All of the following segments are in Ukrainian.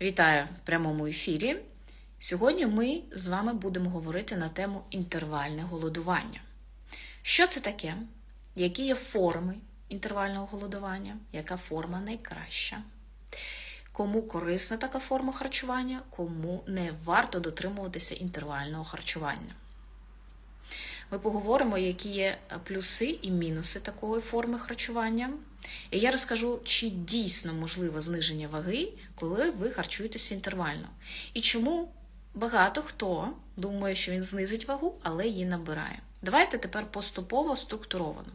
Вітаю в прямому ефірі. Сьогодні ми з вами будемо говорити на тему інтервальне голодування. Що це таке? Які є форми інтервального голодування? Яка форма найкраща? Кому корисна така форма харчування, кому не варто дотримуватися інтервального харчування? Ми поговоримо, які є плюси і мінуси такої форми харчування. І я розкажу, чи дійсно можливе зниження ваги, коли ви харчуєтеся інтервально. І чому багато хто думає, що він знизить вагу, але її набирає. Давайте тепер поступово структуровано.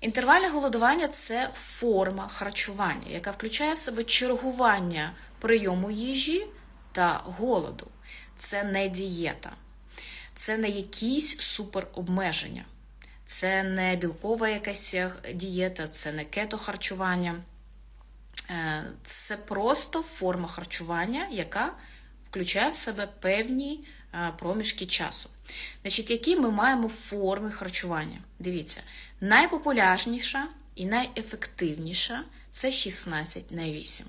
Інтервальне голодування це форма харчування, яка включає в себе чергування прийому їжі та голоду. Це не дієта, це не якісь суперобмеження. Це не білкова якась дієта, це не кетохарчування. Е, Це просто форма харчування, яка включає в себе певні е, проміжки часу. Значить, які ми маємо форми харчування? Дивіться, найпопулярніша і найефективніша це 16 на 8.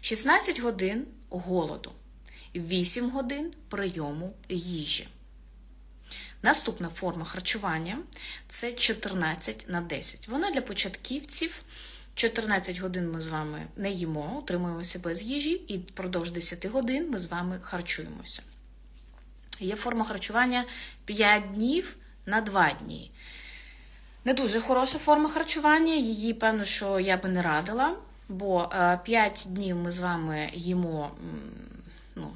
16 годин голоду, 8 годин прийому їжі. Наступна форма харчування це 14 на 10. Вона для початківців. 14 годин ми з вами не їмо, утримуємося без їжі, і впродовж 10 годин ми з вами харчуємося. Є форма харчування 5 днів на 2 дні. Не дуже хороша форма харчування, її, певно, що я би не радила, бо 5 днів ми з вами їмо. ну,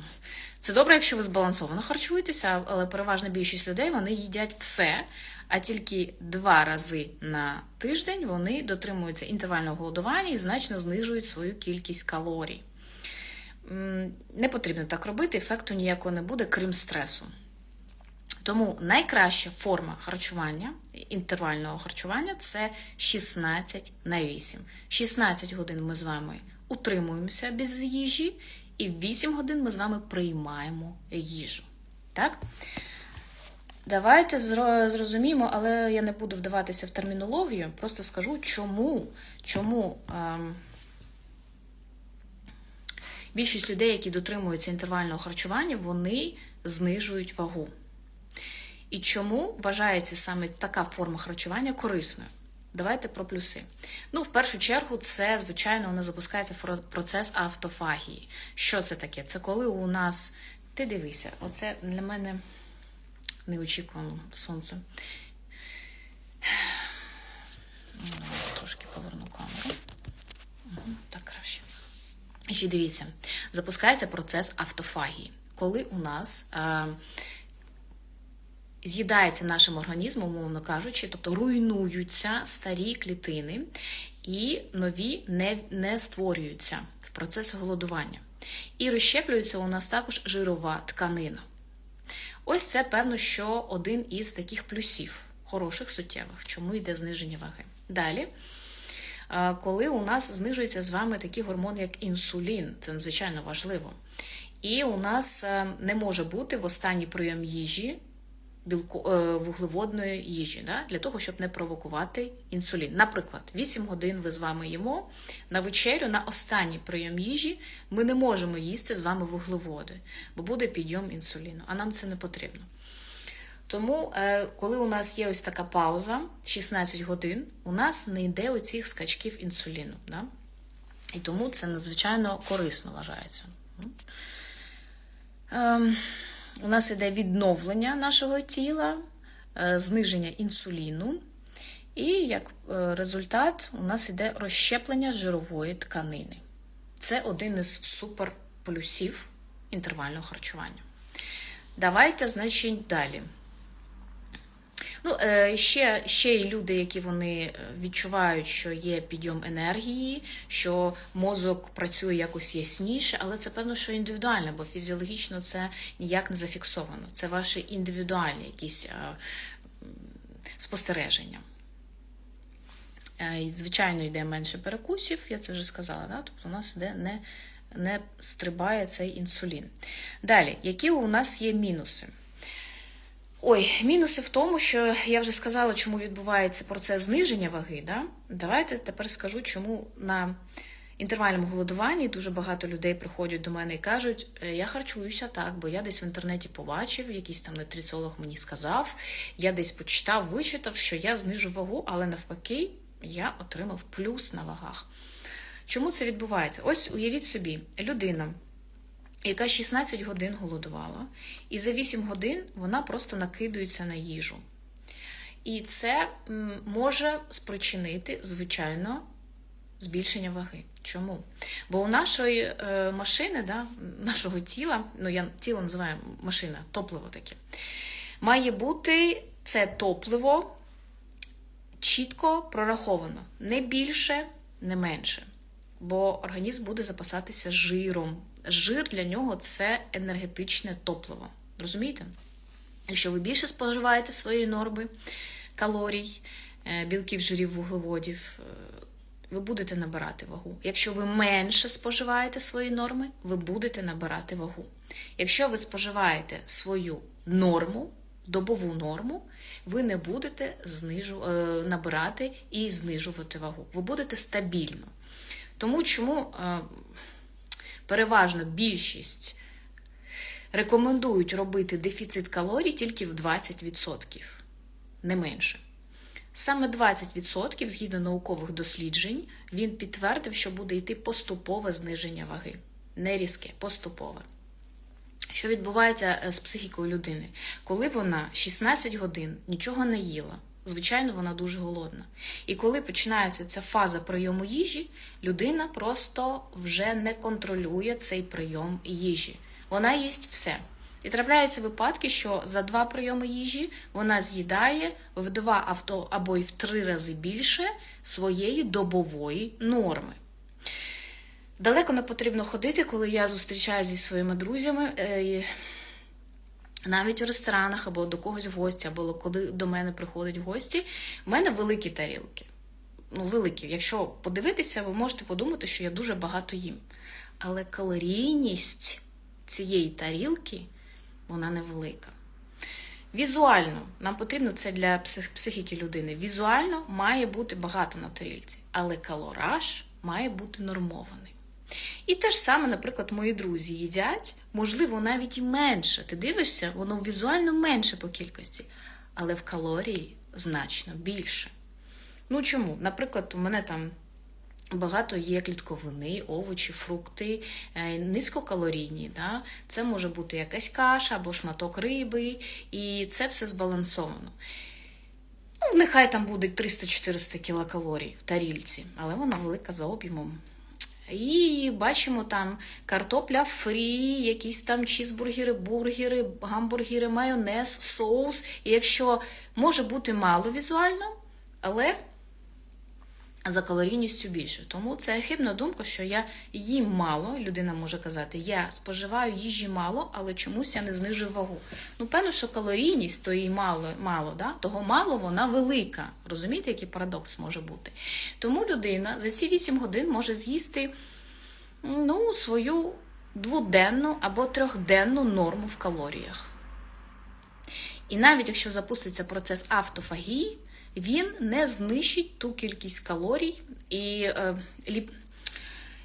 це добре, якщо ви збалансовано харчуєтеся, але переважна більшість людей вони їдять все, а тільки два рази на тиждень вони дотримуються інтервального голодування і значно знижують свою кількість калорій. Не потрібно так робити, ефекту ніякого не буде, крім стресу. Тому найкраща форма харчування, інтервального харчування це 16 на 8. 16 годин ми з вами утримуємося без їжі. І 8 годин ми з вами приймаємо їжу. Так? Давайте зрозуміємо, але я не буду вдаватися в термінологію, просто скажу, чому чому ем, більшість людей, які дотримуються інтервального харчування, вони знижують вагу. І чому вважається саме така форма харчування корисною? Давайте про плюси. Ну, в першу чергу, це, звичайно, у нас запускається процес автофагії. Що це таке? Це коли у нас. Ти дивися, оце для мене неочікувано сонце. Трошки поверну камеру. Так краще. Ще дивіться, запускається процес автофагії. Коли у нас. Е, з'їдається нашим організмом, умовно кажучи, тобто руйнуються старі клітини, і нові не, не створюються в процесі голодування. І розщеплюється у нас також жирова тканина. Ось це, певно, що один із таких плюсів, хороших суттєвих, чому йде зниження ваги. Далі, коли у нас знижується з вами такий гормон, як інсулін, це надзвичайно важливо. І у нас е, не може бути в останній прийом їжі білко, е, вуглеводної їжі, да? для того, щоб не провокувати інсулін. Наприклад, 8 годин ви з вами їмо на вечерю, на останній прийом їжі ми не можемо їсти з вами вуглеводи, бо буде підйом інсуліну, а нам це не потрібно. Тому, е, коли у нас є ось така пауза, 16 годин, у нас не йде оцих скачків інсуліну. Да? І тому це надзвичайно корисно вважається. Ем, у нас йде відновлення нашого тіла, е, зниження інсуліну, і як е, результат у нас йде розщеплення жирової тканини. Це один із суперплюсів інтервального харчування. Давайте, значить, далі. Ну, е, Ще ще є люди, які вони е, відчувають, що є підйом енергії, що мозок працює якось ясніше, але це певно, що індивідуально, бо фізіологічно це ніяк не зафіксовано. Це ваші індивідуальні якісь е, спостереження. Звичайно, йде менше перекусів, я це вже сказала. Да? Тобто у нас йде не, не стрибає цей інсулін. Далі, які у нас є мінуси? Ой, мінуси в тому, що я вже сказала, чому відбувається процес зниження ваги. Да? Давайте тепер скажу, чому на інтервальному голодуванні дуже багато людей приходять до мене і кажуть: «Е, я харчуюся так, бо я десь в інтернеті побачив, якийсь там нутриціолог мені сказав, я десь почитав, вичитав, що я знижу вагу, але навпаки, я отримав плюс на вагах. Чому це відбувається? Ось уявіть собі, людина, яка 16 годин голодувала, і за 8 годин вона просто накидується на їжу. І це може спричинити, звичайно, збільшення ваги. Чому? Бо у нашої е, машини, да, нашого тіла, ну я тіло називаю машина, топливо таке, має бути це топливо чітко прораховано. Не більше, не менше. Бо організм буде запасатися жиром. Жир для нього це енергетичне топливо. Розумієте? Якщо ви більше споживаєте своєї норми калорій, е, білків, жирів, вуглеводів, е, ви будете набирати вагу. Якщо ви менше споживаєте свої норми, ви будете набирати вагу. Якщо ви споживаєте свою норму, добову норму, ви не будете знижу, е, набирати і знижувати вагу. Ви будете стабільно. Тому чому переважно більшість рекомендують робити дефіцит калорій тільки в 20%, не менше. Саме 20%, згідно наукових досліджень, він підтвердив, що буде йти поступове зниження ваги. Не різке, поступове. Що відбувається е, з психікою людини? Коли вона 16 годин нічого не їла, звичайно, вона дуже голодна. І коли починається ця фаза прийому їжі, людина просто вже не контролює цей прийом їжі. Вона їсть все. І трапляються випадки, що за два прийоми їжі вона з'їдає в два авто або й в три рази більше своєї добової норми. Далеко не потрібно ходити, коли я зустрічаюся зі своїми друзями, е, навіть у ресторанах або до когось в гості, або коли до мене приходять в гості, в мене великі тарілки. Ну, великі. Якщо подивитися, ви можете подумати, що я дуже багато їм. Але калорійність цієї тарілки вона невелика. Візуально, нам потрібно це для псих, психіки людини. Візуально має бути багато на тарілці, але калораж має бути нормований. І те ж саме, наприклад, мої друзі їдять, можливо, навіть і менше. Ти дивишся, воно візуально менше по кількості, але в калорії значно більше. Ну чому? Наприклад, у мене там. Багато є клітковини, овочі, фрукти, е, низькокалорійні. Да? Це може бути якась каша або шматок риби, і це все збалансовано. Ну, Нехай там буде 300-400 кілокалорій в тарільці, але вона велика за об'ємом. І бачимо там картопля фрі, якісь там чізбургери, бургери, гамбургери, майонез, соус. І якщо може бути мало візуально, але за калорійністю більше. Тому це хибна думка, що я їм мало, людина може казати, я споживаю їжі мало, але чомусь я не знижую вагу. Ну, певно, що калорійність то їй мало, мало, да? того мало вона велика. Розумієте, який парадокс може бути? Тому людина за ці 8 годин може з'їсти ну, свою дводенну або трьохденну норму в калоріях. І навіть якщо запуститься процес автофагії, він не знищить ту кількість калорій і е,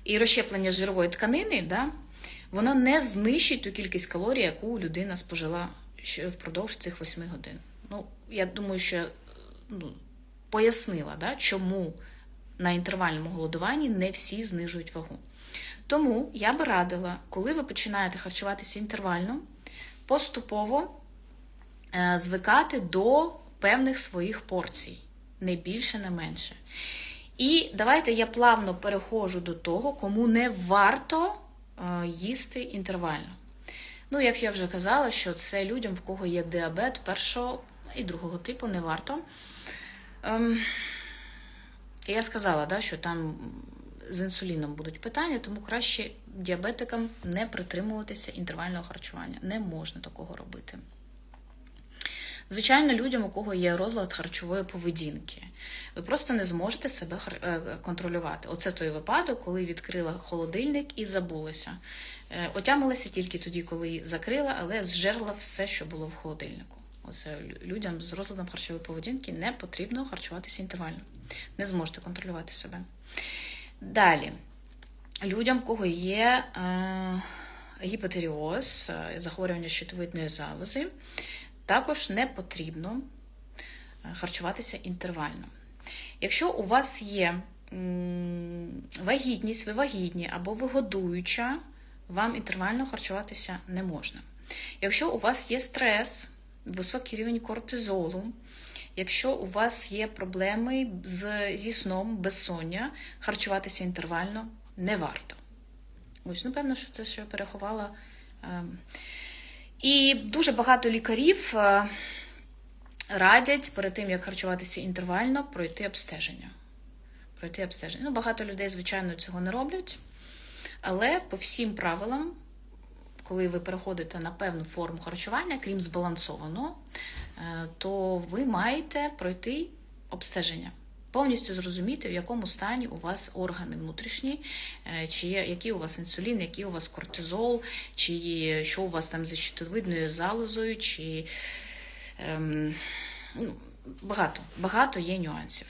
і розщеплення жирової тканини, да, воно не знищить ту кількість калорій, яку людина спожила впродовж цих 8 годин. Ну, Я думаю, що ну, пояснила, да, чому на інтервальному голодуванні не всі знижують вагу. Тому я би радила, коли ви починаєте харчуватися інтервально, поступово е, звикати до певних своїх порцій, не більше, не менше. І давайте я плавно переходжу до того, кому не варто е, їсти інтервально. Ну, як я вже казала, що це людям, в кого є діабет першого і другого типу, не варто. Ем, я сказала, да, що там з інсуліном будуть питання, тому краще діабетикам не притримуватися інтервального харчування. Не можна такого робити. Звичайно, людям, у кого є розлад харчової поведінки, ви просто не зможете себе е, контролювати. Оце той випадок, коли відкрила холодильник і забулася. Е, отямилася тільки тоді, коли закрила, але зжерла все, що було в холодильнику. Оце людям з розладом харчової поведінки не потрібно харчуватися інтервально. Не зможете контролювати себе. Далі, людям, в кого є е, гіпотеріоз, захворювання щитовидної залози, також не потрібно е, харчуватися інтервально. Якщо у вас є вагітність, ви вагітні або ви годуюча, вам інтервально харчуватися не можна. Якщо у вас є стрес, високий рівень кортизолу, якщо у вас є проблеми з, зі сном, безсоння, харчуватися інтервально не варто. Ось, напевно, що це що я переховала. Ем. І дуже багато лікарів е, радять перед тим, як харчуватися інтервально, пройти обстеження. Пройти обстеження. Ну, багато людей, звичайно, цього не роблять. Але по всім правилам, коли ви переходите на певну форму харчування, крім збалансованого, е, то ви маєте пройти обстеження. Повністю зрозуміти, в якому стані у вас органи внутрішні, е, чи є, який у вас інсулін, який у вас кортизол, чи що у вас там зі щитовидною залозою, чи ем, ну, багато, багато є нюансів.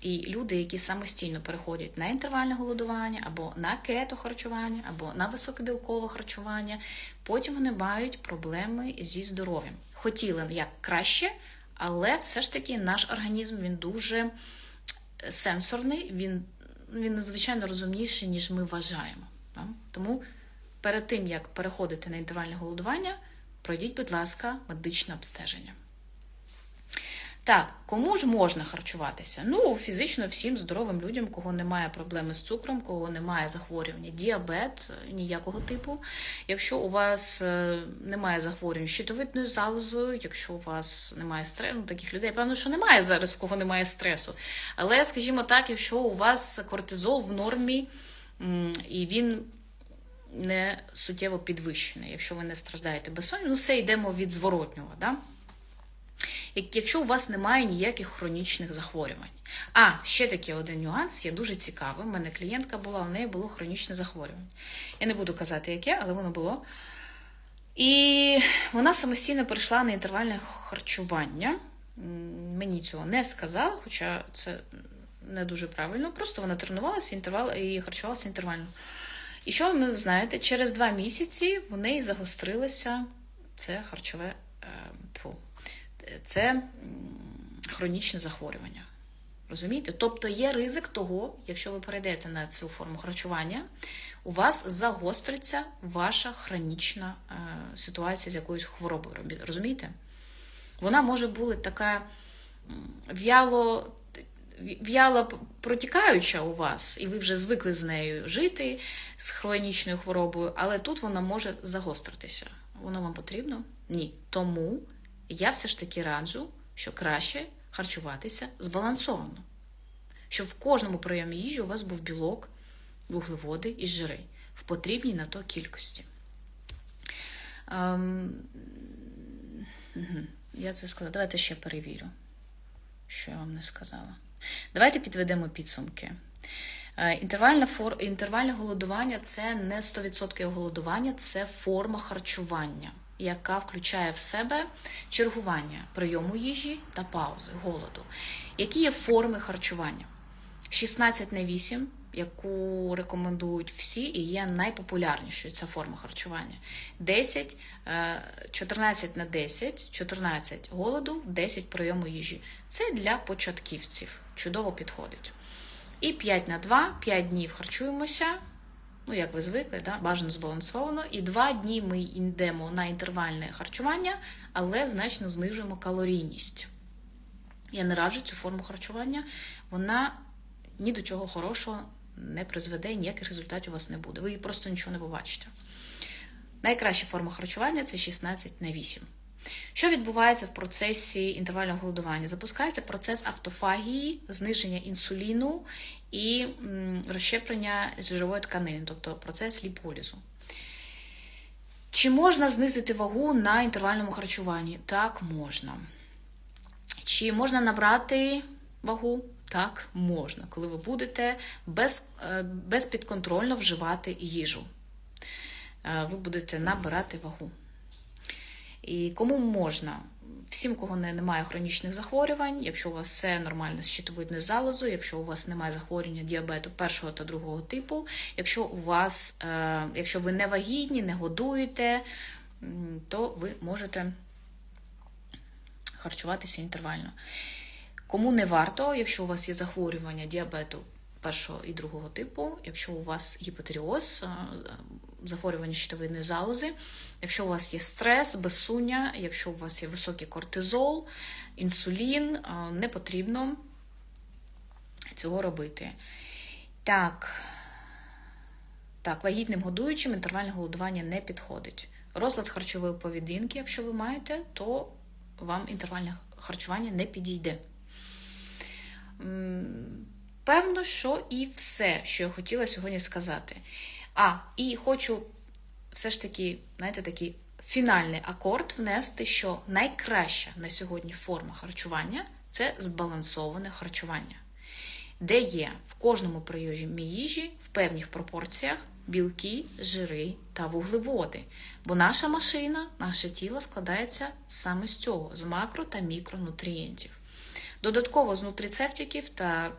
І люди, які самостійно переходять на інтервальне голодування, або на кетохарчування, або на високобілкове харчування, потім вони мають проблеми зі здоров'ям. Хотіли як краще, але все ж таки наш організм він дуже сенсорний, він він надзвичайно розумніший, ніж ми вважаємо. Тому перед тим, як переходити на інтервальне голодування, пройдіть, будь ласка, медичне обстеження. Так, кому ж можна харчуватися? Ну, фізично всім здоровим людям, кого немає проблеми з цукром, кого немає захворювання, діабет ніякого типу. Якщо у вас е, немає захворювань щитовидною залозою, якщо у вас немає стресу, ну, таких людей, певно, що немає зараз, кого немає стресу. Але, скажімо так, якщо у вас кортизол в нормі і він не суттєво підвищений, якщо ви не страждаєте безсоння, ну все йдемо від зворотнього. Да? Якщо у вас немає ніяких хронічних захворювань. А, ще такий один нюанс, є дуже цікавий. У мене клієнтка була, у неї було хронічне захворювання. Я не буду казати, яке, але воно було. І вона самостійно перейшла на інтервальне харчування. Мені цього не сказала, хоча це не дуже правильно. Просто вона тренувалася інтервал і харчувалася інтервально. І що ви знаєте, через два місяці в неї загострилося це харчове. Фу, це хронічне захворювання. Розумієте? Тобто є ризик того, якщо ви перейдете на цю форму харчування, у вас загостриться ваша хронічна е, ситуація з якоюсь хворобою. Розумієте? Вона може бути така в'яло в'яло протікаюча у вас, і ви вже звикли з нею жити з хронічною хворобою, але тут вона може загостритися. Воно вам потрібно? Ні. Тому я все ж таки раджу, що краще харчуватися збалансовано. Щоб в кожному прийомі їжі у вас був білок, вуглеводи і жири в потрібній на то кількості. Ем... Я це сказала. Давайте ще перевірю, що я вам не сказала. Давайте підведемо підсумки. Е, інтервальне фор... інтервальне голодування це не 100% голодування, це форма харчування яка включає в себе чергування прийому їжі та паузи, голоду. Які є форми харчування? 16 на 8, яку рекомендують всі, і є найпопулярнішою ця форма харчування. 10, 14 е, на 10, 14 голоду, 10 прийому їжі. Це для початківців. Чудово підходить. І 5 на 2, 5 днів харчуємося ну як ви звикли, да? бажано збалансовано. І два дні ми йдемо на інтервальне харчування, але значно знижуємо калорійність. Я не раджу цю форму харчування, вона ні до чого хорошого не призведе, ніяких результатів у вас не буде. Ви просто нічого не побачите. Найкраща форма харчування це 16 на 8. Що відбувається в процесі інтервального голодування? Запускається процес автофагії, зниження інсуліну і розщеплення жирової тканини, тобто процес ліполізу. Чи можна знизити вагу на інтервальному харчуванні? Так, можна. Чи можна набрати вагу? Так, можна, коли ви будете без, е, безпідконтрольно вживати їжу. Е, ви будете набирати вагу. І кому можна? всім, кого не, немає хронічних захворювань, якщо у вас все нормально з щитовидною залозою, якщо у вас немає захворювання діабету першого та другого типу, якщо у вас, е, якщо ви не вагітні, не годуєте, то ви можете харчуватися інтервально. Кому не варто, якщо у вас є захворювання діабету першого і другого типу, якщо у вас гіпотеріоз, е, захворювання щитовидної залози, якщо у вас є стрес, безсуння, якщо у вас є високий кортизол, інсулін, е, не потрібно цього робити. Так, так, вагітним годуючим інтервальне голодування не підходить. Розлад харчової поведінки, якщо ви маєте, то вам інтервальне харчування не підійде. Певно, що і все, що я хотіла сьогодні сказати. А, і хочу все ж таки, знаєте, такий фінальний акорд внести, що найкраща на сьогодні форма харчування це збалансоване харчування, де є в кожному прийомі їжі в певних пропорціях білки, жири та вуглеводи. Бо наша машина, наше тіло складається саме з цього, з макро та мікронутрієнтів. Додатково з нутрицептиків та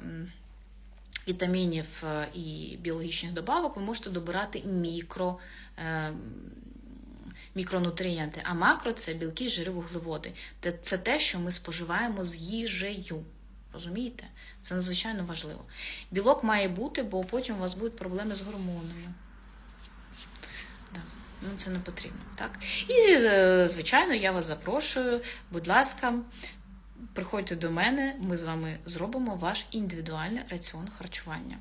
вітамінів і біологічних добавок ви можете добирати мікро, е, мікронутрієнти, а макро це білки, жири, вуглеводи. Це те, що ми споживаємо з їжею. Розумієте? Це надзвичайно важливо. Білок має бути, бо потім у вас будуть проблеми з гормонами. Да. Ну, це не потрібно, так? І, е, звичайно, я вас запрошую, будь ласка, приходьте до мене, ми з вами зробимо ваш індивідуальний раціон харчування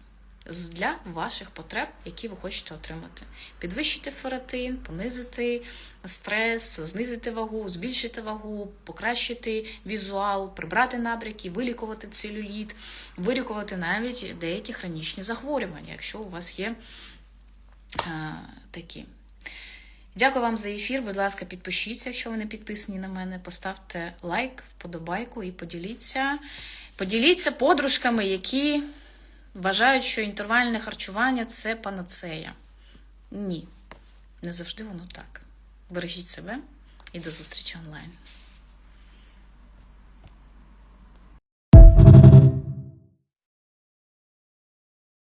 для ваших потреб, які ви хочете отримати. Підвищити фератин, понизити стрес, знизити вагу, збільшити вагу, покращити візуал, прибрати набряки, вилікувати целюліт, вилікувати навіть деякі хронічні захворювання, якщо у вас є е, такі. Дякую вам за ефір. Будь ласка, підпишіться, якщо ви не підписані на мене. Поставте лайк, вподобайку і поділіться. Поділіться подружками, які вважають, що інтервальне харчування це панацея. Ні, не завжди воно так. Бережіть себе і до зустрічі онлайн.